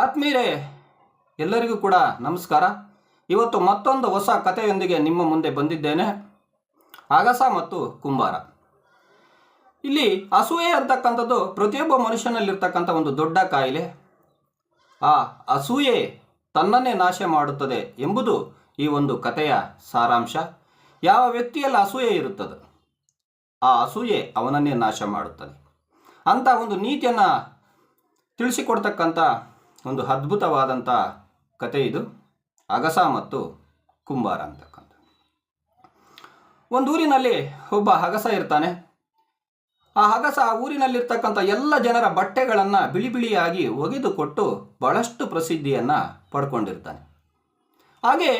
ಆತ್ಮೀಯರೇ ಎಲ್ಲರಿಗೂ ಕೂಡ ನಮಸ್ಕಾರ. ಇವತ್ತು ಮತ್ತೊಂದು ಹೊಸ ಕಥೆಯೊಂದಿಗೆ ನಿಮ್ಮ ಮುಂದೆ ಬಂದಿದ್ದೇನೆ. ಅಗಸ ಮತ್ತು ಕುಂಬಾರ. ಇಲ್ಲಿ ಅಸೂಯೆ ಅಂತಕ್ಕಂಥದ್ದು ಪ್ರತಿಯೊಬ್ಬ ಮನುಷ್ಯನಲ್ಲಿರ್ತಕ್ಕಂಥ ಒಂದು ದೊಡ್ಡ ಕಾಯಿಲೆ. ಆ ಅಸೂಯೆ ತನ್ನನ್ನೇ ನಾಶ ಮಾಡುತ್ತದೆ ಎಂಬುದು ಈ ಒಂದು ಕಥೆಯ ಸಾರಾಂಶ. ಯಾವ ವ್ಯಕ್ತಿಯಲ್ಲಿ ಅಸೂಯೆ ಇರುತ್ತದೆ, ಆ ಅಸೂಯೆ ಅವನನ್ನೇ ನಾಶ ಮಾಡುತ್ತದೆ. ಅಂತ ಒಂದು ನೀತಿಯನ್ನು ತಿಳಿಸಿಕೊಡ್ತಕ್ಕಂಥ ಒಂದು ಅದ್ಭುತವಾದಂಥ ಕತೆ ಇದು. ಅಗಸ ಮತ್ತು ಕುಂಬಾರ ಅಂತಕ್ಕಂಥ ಒಂದು ಊರಿನಲ್ಲಿ ಒಬ್ಬ ಅಗಸ ಇರ್ತಾನೆ. ಆ ಹಗಸ ಆ ಊರಿನಲ್ಲಿರ್ತಕ್ಕಂಥ ಎಲ್ಲ ಜನರ ಬಟ್ಟೆಗಳನ್ನು ಬಿಳಿ ಬಿಳಿಯಾಗಿ ಒಗೆದುಕೊಟ್ಟು ಬಹಳಷ್ಟು ಪ್ರಸಿದ್ಧಿಯನ್ನು ಪಡ್ಕೊಂಡಿರ್ತಾನೆ. ಹಾಗೆ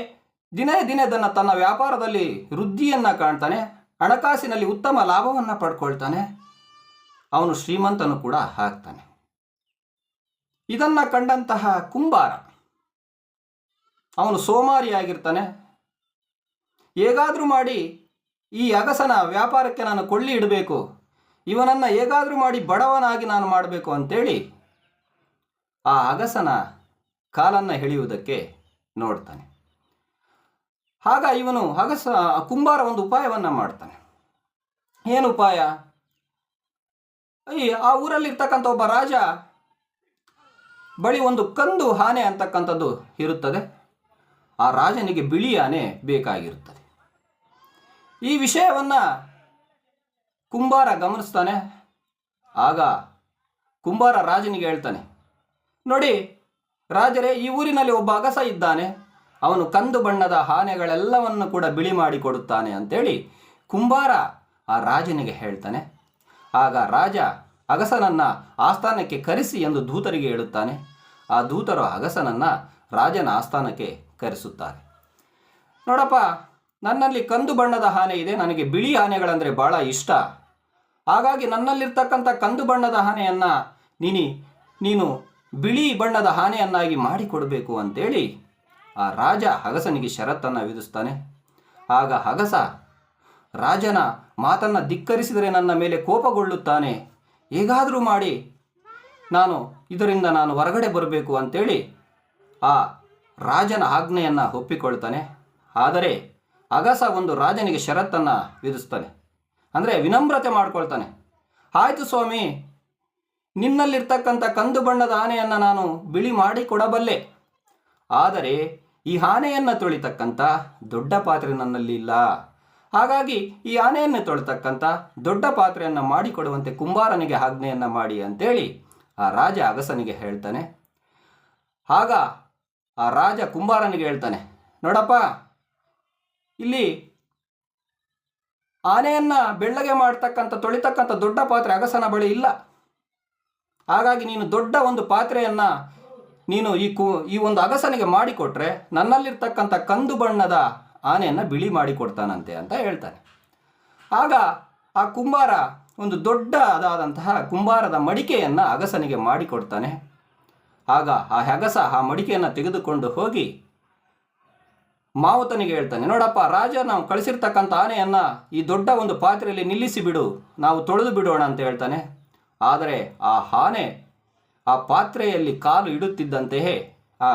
ದಿನೇ ತನ್ನ ತನ್ನ ವ್ಯಾಪಾರದಲ್ಲಿ ವೃದ್ಧಿಯನ್ನು ಕಾಣ್ತಾನೆ. ಹಣಕಾಸಿನಲ್ಲಿ ಉತ್ತಮ ಲಾಭವನ್ನು ಪಡ್ಕೊಳ್ತಾನೆ. ಅವನು ಶ್ರೀಮಂತನು ಕೂಡ ಆಗ್ತಾನೆ. ಇದನ್ನು ಕಂಡಂತಹ ಕುಂಬಾರ, ಅವನು ಸೋಮಾರಿಯಾಗಿರ್ತಾನೆ. ಹೇಗಾದರೂ ಮಾಡಿ ಈ ಅಗಸನ ವ್ಯಾಪಾರಕ್ಕೆ ನಾನು ಕೊಳ್ಳಿ ಇಡಬೇಕು. ಇವನನ್ನು ಹೇಗಾದರೂ ಮಾಡಿ ಬಡವನಾಗಿ ನಾನು ಮಾಡಬೇಕು ಅಂತೇಳಿ ಆ ಅಗಸನ ಕಾಲನ್ನು ಎಳೆಯುವುದಕ್ಕೆ ನೋಡ್ತಾನೆ. ಆಗ ಇವನು ಅಗಸ, ಕುಂಬಾರ ಒಂದು ಉಪಾಯವನ್ನು ಮಾಡ್ತಾನೆ. ಏನು ಉಪಾಯ? ಈ ಆ ಊರಲ್ಲಿರ್ತಕ್ಕಂಥ ಒಬ್ಬ ರಾಜ ಬಳಿ ಒಂದು ಕಂದು ಆನೆ ಅಂತಕ್ಕಂಥದ್ದು ಇರುತ್ತದೆ. ಆ ರಾಜನಿಗೆ ಬಿಳಿ ಆನೆ ಬೇಕಾಗಿರುತ್ತದೆ. ಈ ವಿಷಯವನ್ನು ಕುಂಬಾರ ಗಮನಿಸ್ತಾನೆ. ಆಗ ಕುಂಬಾರ ರಾಜನಿಗೆ ಹೇಳ್ತಾನೆ, ನೋಡಿ, ರಾಜರೇ, ಈ ಊರಿನಲ್ಲಿ ಒಬ್ಬ ಅಗಸ ಇದ್ದಾನೆ. ಅವನು ಕಂದು ಬಣ್ಣದ ಆನೆಗಳೆಲ್ಲವನ್ನು ಕೂಡ ಬಿಳಿ ಮಾಡಿ ಕೊಡುತ್ತಾನೆ ಅಂತೇಳಿ ಕುಂಬಾರ ಆ ರಾಜನಿಗೆ ಹೇಳ್ತಾನೆ. ಆಗ ರಾಜ ಅಗಸನನ್ನು ಆಸ್ಥಾನಕ್ಕೆ ಕರೆಸಿ ಎಂದು ದೂತರಿಗೆ ಹೇಳುತ್ತಾನೆ. ಆ ದೂತರು ಅಗಸನನ್ನು ರಾಜನ ಆಸ್ಥಾನಕ್ಕೆ ಕರೆಸುತ್ತಾರೆ. ನೋಡಪ್ಪ, ನನ್ನಲ್ಲಿ ಕಂದು ಬಣ್ಣದ ಆನೆ ಇದೆ, ನನಗೆ ಬಿಳಿ ಆನೆಗಳಂದರೆ ಭಾಳ ಇಷ್ಟ. ಹಾಗಾಗಿ ನನ್ನಲ್ಲಿರ್ತಕ್ಕಂಥ ಕಂದು ಬಣ್ಣದ ಆನೆಯನ್ನು ನೀನಿ, ನೀನು ಬಿಳಿ ಬಣ್ಣದ ಆನೆಯನ್ನಾಗಿ ಮಾಡಿಕೊಡಬೇಕು ಅಂತೇಳಿ ಆ ರಾಜ ಹಗಸನಿಗೆ ಷರತ್ತನ್ನು ವಿಧಿಸ್ತಾನೆ. ಆಗ ಹಗಸ ರಾಜನ ಮಾತನ್ನು ಧಿಕ್ಕರಿಸಿದರೆ ನನ್ನ ಮೇಲೆ ಕೋಪಗೊಳ್ಳುತ್ತಾನೆ. ಹೇಗಾದರೂ ಮಾಡಿ ನಾನು ಇದರಿಂದ ನಾನು ಹೊರಗಡೆ ಬರಬೇಕು ಅಂತೇಳಿ ಆ ರಾಜನ ಆಜ್ಞೆಯನ್ನು ಒಪ್ಪಿಕೊಳ್ತಾನೆ. ಆದರೆ ಅಗಸ ಒಂದು ರಾಜನಿಗೆ ಷರತ್ತನ್ನು ವಿಧಿಸ್ತಾನೆ. ಅಂದರೆ ವಿನಮ್ರತೆ ಮಾಡ್ಕೊಳ್ತಾನೆ. ಆಯಿತು ಸ್ವಾಮಿ, ನಿನ್ನಲ್ಲಿರ್ತಕ್ಕಂಥ ಕಂದು ಬಣ್ಣದ ಆನೆಯನ್ನು ನಾನು ಬಿಳಿ ಮಾಡಿ ಕೊಡಬಲ್ಲೆ. ಆದರೆ ಈ ಆನೆಯನ್ನು ತುಳಿತಕ್ಕಂಥ ದೊಡ್ಡ ಪಾತ್ರೆ ನನ್ನಲ್ಲಿ ಇಲ್ಲ. ಹಾಗಾಗಿ ಈ ಆನೆಯನ್ನು ತೊಳಿತಕ್ಕಂಥ ದೊಡ್ಡ ಪಾತ್ರೆಯನ್ನು ಮಾಡಿಕೊಡುವಂತೆ ಕುಂಬಾರನಿಗೆ ಆಜ್ಞೆಯನ್ನು ಮಾಡಿ ಅಂತೇಳಿ ಆ ರಾಜ ಅಗಸನಿಗೆ ಹೇಳ್ತಾನೆ. ಆಗ ಆ ರಾಜ ಕುಂಬಾರನಿಗೆ ಹೇಳ್ತಾನೆ, ನೋಡಪ್ಪ, ಇಲ್ಲಿ ಆನೆಯನ್ನು ಬೆಳ್ಳಗೆ ಮಾಡ್ತಕ್ಕಂಥ ತೊಳಿತಕ್ಕಂಥ ದೊಡ್ಡ ಪಾತ್ರೆ ಅಗಸನ ಬಳಿ ಇಲ್ಲ. ಹಾಗಾಗಿ ನೀನು ದೊಡ್ಡ ಒಂದು ಪಾತ್ರೆಯನ್ನು ನೀನು ಈ ಕು, ಈ ಒಂದು ಅಗಸನಿಗೆ ಮಾಡಿಕೊಟ್ರೆ ನನ್ನಲ್ಲಿರ್ತಕ್ಕಂಥ ಕಂದು ಬಣ್ಣದ ಆನೆಯನ್ನು ಬಿಳಿ ಮಾಡಿ ಕೊಡ್ತಾನಂತೆ ಅಂತ ಹೇಳ್ತಾನೆ. ಆಗ ಆ ಕುಂಬಾರ ಒಂದು ದೊಡ್ಡದಾದಂತಹ ಕುಂಬಾರದ ಮಡಿಕೆಯನ್ನು ಅಗಸನಿಗೆ ಮಾಡಿಕೊಡ್ತಾನೆ ಆಗ ಆ ಹೆಗಸ ಆ ಮಡಿಕೆಯನ್ನು ತೆಗೆದುಕೊಂಡು ಹೋಗಿ ಮಾವುತನಿಗೆ ಹೇಳ್ತಾನೆ, ನೋಡಪ್ಪ, ರಾಜ, ನಾವು ಕಳಿಸಿರ್ತಕ್ಕಂಥ ಆನೆಯನ್ನು ಈ ದೊಡ್ಡ ಒಂದು ಪಾತ್ರೆಯಲ್ಲಿ ನಿಲ್ಲಿಸಿ ಬಿಡು, ನಾವು ತೊಳೆದು ಬಿಡೋಣ ಅಂತ ಹೇಳ್ತಾನೆ. ಆದರೆ ಆ ಆನೆ ಆ ಪಾತ್ರೆಯಲ್ಲಿ ಕಾಲು ಇಡುತ್ತಿದ್ದಂತೆಯೇ ಆ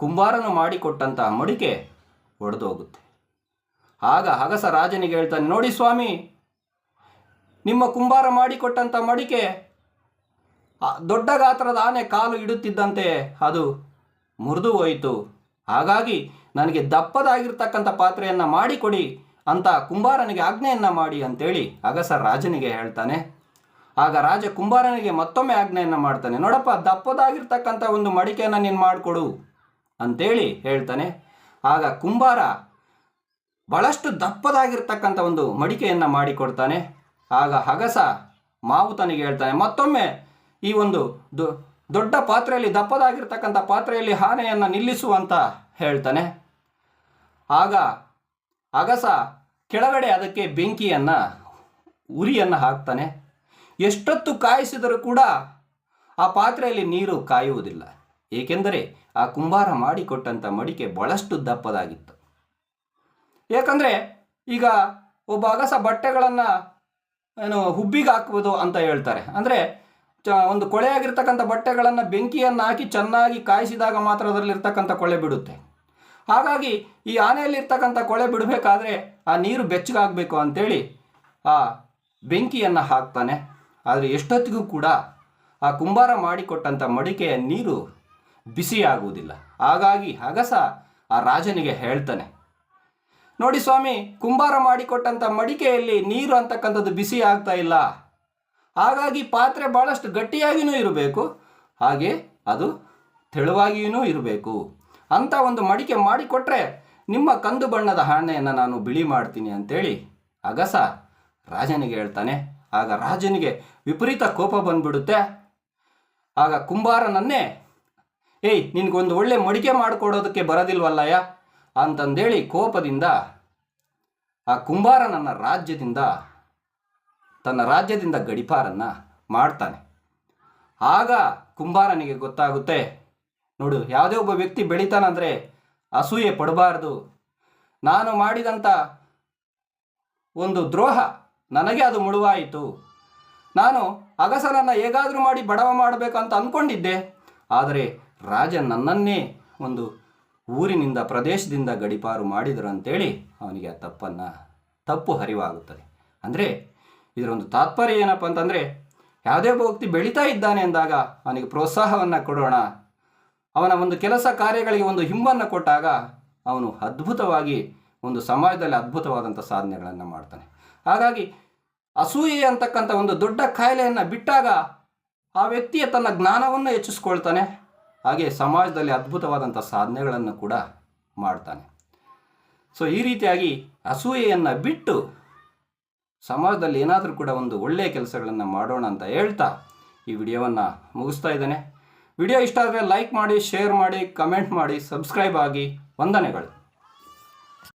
ಕುಂಬಾರನು ಮಾಡಿಕೊಟ್ಟಂತಹ ಮಡಿಕೆ ಒಡೆದು ಹೋಗುತ್ತೆ ಆಗ ಹಗಸ ರಾಜನಿಗೆ ಹೇಳ್ತಾನೆ, ನೋಡಿ ಸ್ವಾಮಿ, ನಿಮ್ಮ ಕುಂಬಾರ ಮಾಡಿಕೊಟ್ಟಂಥ ಮಡಿಕೆ ದೊಡ್ಡ ಗಾತ್ರದ ಆನೆ ಕಾಲು ಇಡುತ್ತಿದ್ದಂತೆ ಅದು ಮುರಿದು ಹೋಯಿತು. ಹಾಗಾಗಿ ನನಗೆ ದಪ್ಪದಾಗಿರ್ತಕ್ಕಂಥ ಪಾತ್ರೆಯನ್ನು ಮಾಡಿಕೊಡಿ ಅಂತ ಕುಂಬಾರನಿಗೆ ಆಜ್ಞೆಯನ್ನು ಮಾಡಿ ಅಂತೇಳಿ ಅಗಸ ರಾಜನಿಗೆ ಹೇಳ್ತಾನೆ. ಆಗ ರಾಜ ಕುಂಬಾರನಿಗೆ ಮತ್ತೊಮ್ಮೆ ಆಜ್ಞೆಯನ್ನು ಮಾಡ್ತಾನೆ, ನೋಡಪ್ಪ, ದಪ್ಪದಾಗಿರ್ತಕ್ಕಂಥ ಒಂದು ಮಡಿಕೆಯನ್ನು ನೀನು ಮಾಡಿಕೊಡು ಅಂತೇಳಿ ಹೇಳ್ತಾನೆ. ಆಗ ಕುಂಬಾರ ಬಹಳಷ್ಟು ದಪ್ಪದಾಗಿರ್ತಕ್ಕಂಥ ಒಂದು ಮಡಿಕೆಯನ್ನು ಮಾಡಿಕೊಡ್ತಾನೆ. ಆಗ ಹಗಸ ಮಾವುತನಿಗೆ ಹೇಳ್ತಾನೆ, ಮತ್ತೊಮ್ಮೆ ಈ ಒಂದು ದೊಡ್ಡ ಪಾತ್ರೆಯಲ್ಲಿ, ದಪ್ಪದಾಗಿರ್ತಕ್ಕಂಥ ಪಾತ್ರೆಯಲ್ಲಿ ಹಾನೆಯನ್ನು ನಿಲ್ಲಿಸು ಅಂತ ಹೇಳ್ತಾನೆ. ಆಗ ಅಗಸ ಕೆಳಗಡೆ ಅದಕ್ಕೆ ಬೆಂಕಿಯನ್ನು, ಉರಿಯನ್ನು ಹಾಕ್ತಾನೆ. ಎಷ್ಟೊತ್ತು ಕಾಯಿಸಿದರೂ ಕೂಡ ಆ ಪಾತ್ರೆಯಲ್ಲಿ ನೀರು ಕಾಯುವುದಿಲ್ಲ. ಏಕೆಂದರೆ ಆ ಕುಂಬಾರ ಮಾಡಿಕೊಟ್ಟಂಥ ಮಡಿಕೆ ಬಹಳಷ್ಟು ದಪ್ಪದಾಗಿತ್ತು. ಏಕೆಂದರೆ ಈಗ ಒಬ್ಬ ಅಗಸ ಬಟ್ಟೆಗಳನ್ನು, ಏನು, ಹುಬ್ಬಿಗೆ ಹಾಕ್ಬೋದು ಅಂತ ಹೇಳ್ತಾರೆ. ಅಂದರೆ ಚ, ಒಂದು ಕೊಳೆಯಾಗಿರ್ತಕ್ಕಂಥ ಬಟ್ಟೆಗಳನ್ನು ಬೆಂಕಿಯನ್ನು ಹಾಕಿ ಚೆನ್ನಾಗಿ ಕಾಯಿಸಿದಾಗ ಮಾತ್ರ ಅದರಲ್ಲಿರ್ತಕ್ಕಂಥ ಕೊಳೆ ಬಿಡುತ್ತೆ. ಹಾಗಾಗಿ ಈ ಆನೆಯಲ್ಲಿರ್ತಕ್ಕಂಥ ಕೊಳೆ ಬಿಡಬೇಕಾದ್ರೆ ಆ ನೀರು ಬೆಚ್ಚಗಾಗಬೇಕು ಅಂತೇಳಿ ಆ ಬೆಂಕಿಯನ್ನು ಹಾಕ್ತಾನೆ. ಆದರೆ ಎಷ್ಟೊತ್ತಿಗೂ ಕೂಡ ಆ ಕುಂಬಾರ ಮಾಡಿಕೊಟ್ಟಂಥ ಮಡಿಕೆಯ ನೀರು ಬಿಸಿಯಾಗುವುದಿಲ್ಲ. ಹಾಗಾಗಿ ಅಗಸ ಆ ರಾಜನಿಗೆ ಹೇಳ್ತಾನೆ, ನೋಡಿ ಸ್ವಾಮಿ, ಕುಂಬಾರ ಮಾಡಿಕೊಟ್ಟಂಥ ಮಡಿಕೆಯಲ್ಲಿ ನೀರು ಅಂತಕ್ಕಂಥದ್ದು ಬಿಸಿ ಆಗ್ತಾ ಇಲ್ಲ. ಹಾಗಾಗಿ ಪಾತ್ರೆ ಭಾಳಷ್ಟು ಗಟ್ಟಿಯಾಗಿಯೂ ಇರಬೇಕು. ಹಾಗೆ ಅದು ತೆಳುವಾಗಿಯೂ ಇರಬೇಕು. ಅಂತ ಒಂದು ಮಡಿಕೆ ಮಾಡಿಕೊಟ್ರೆ ನಿಮ್ಮ ಕಂದು ಬಣ್ಣದ ಹಣೆಯನ್ನು ನಾನು ಬಿಳಿ ಮಾಡ್ತೀನಿ ಅಂತೇಳಿ ಅಗಸ ರಾಜನಿಗೆ ಹೇಳ್ತಾನೆ. ಆಗ ರಾಜನಿಗೆ ವಿಪರೀತ ಕೋಪ ಬಂದ್ಬಿಡುತ್ತೆ. ಆಗ ಕುಂಬಾರನನ್ನೇ ಏಯ್, ನಿನಗೊಂದು ಒಳ್ಳೆ ಮಡಿಕೆ ಮಾಡಿಕೊಡೋದಕ್ಕೆ ಬರೋದಿಲ್ವಲ್ಲಯ್ಯ? ಅಂತಂದೇಳಿ ಕೋಪದಿಂದ ಆ ಕುಂಬಾರನನ್ನ ರಾಜ್ಯದಿಂದ, ತನ್ನ ರಾಜ್ಯದಿಂದ ಗಡಿಪಾರನ್ನ ಮಾಡ್ತಾನೆ. ಆಗ ಕುಂಬಾರನಿಗೆ ಗೊತ್ತಾಗುತ್ತೆ, ನೋಡು, ಯಾವುದೇ ಒಬ್ಬ ವ್ಯಕ್ತಿ ಬೆಳಿತಾನಂದರೆ ಅಸೂಯೆ ಪಡಬಾರ್ದು. ನಾನು ಮಾಡಿದಂಥ ಒಂದು ದ್ರೋಹ ನನಗೆ ಅದು ಮುಳುವಾಯಿತು. ನಾನು ಅಗಸನನ್ನು ಹೇಗಾದರೂ ಮಾಡಿ ಬಡವ ಮಾಡಬೇಕಂತ ಅಂದ್ಕೊಂಡಿದ್ದೆ ಆದರೆ ರಾಜ ನನ್ನನ್ನೇ ಒಂದು ಊರಿನಿಂದ ಪ್ರದೇಶದಿಂದ ಗಡಿಪಾರು ಮಾಡಿದರು ಅಂತೇಳಿ ಅವನಿಗೆ ಆ ತಪ್ಪನ್ನು, ತಪ್ಪು ಹರಿವಾಗುತ್ತದೆ. ಅಂದರೆ ಇದರೊಂದು ತಾತ್ಪರ್ಯ ಏನಪ್ಪ ಅಂತಂದರೆ, ಯಾವುದೇ ಒಬ್ಬ ವ್ಯಕ್ತಿ ಬೆಳೀತಾ ಇದ್ದಾನೆ ಅಂದಾಗ ಅವನಿಗೆ ಪ್ರೋತ್ಸಾಹವನ್ನು ಕೊಡೋಣ. ಅವನ ಒಂದು ಕೆಲಸ ಕಾರ್ಯಗಳಿಗೆ ಒಂದು ಹಿಂಬನ್ನು ಕೊಟ್ಟಾಗ ಅವನು ಅದ್ಭುತವಾಗಿ ಒಂದು ಸಮಾಜದಲ್ಲಿ ಅದ್ಭುತವಾದಂಥ ಸಾಧನೆಗಳನ್ನು ಮಾಡ್ತಾನೆ. ಹಾಗಾಗಿ ಅಸೂಯೆ ಅಂತಕ್ಕಂಥ ಒಂದು ದೊಡ್ಡ ಕಾಯಿಲೆಯನ್ನು ಬಿಟ್ಟಾಗ ಆ ವ್ಯಕ್ತಿಯ ತನ್ನ ಜ್ಞಾನವನ್ನು ಹೆಚ್ಚಿಸ್ಕೊಳ್ತಾನೆ. ಹಾಗೆ ಸಮಾಜದಲ್ಲಿ ಅದ್ಭುತವಾದಂಥ ಸಾಧನೆಗಳನ್ನು ಕೂಡ ಮಾಡ್ತಾನೆ. ಸೊ ಈ ರೀತಿಯಾಗಿ ಅಸೂಯೆಯನ್ನು ಬಿಟ್ಟು ಸಮಾಜದಲ್ಲಿ ಏನಾದರೂ ಕೂಡ ಒಂದು ಒಳ್ಳೆಯ ಕೆಲಸಗಳನ್ನು ಮಾಡೋಣ ಅಂತ ಹೇಳ್ತಾ ಈ ವಿಡಿಯೋವನ್ನು ಮುಗಿಸ್ತಾ ಇದ್ದೇನೆ. ವಿಡಿಯೋ ಇಷ್ಟ ಆದರೆ ಲೈಕ್ ಮಾಡಿ ಶೇರ್ ಮಾಡಿ ಕಮೆಂಟ್ ಮಾಡಿ ಸಬ್ಸ್ಕ್ರೈಬ್ ಆಗಿ. ವಂದನೆಗಳು.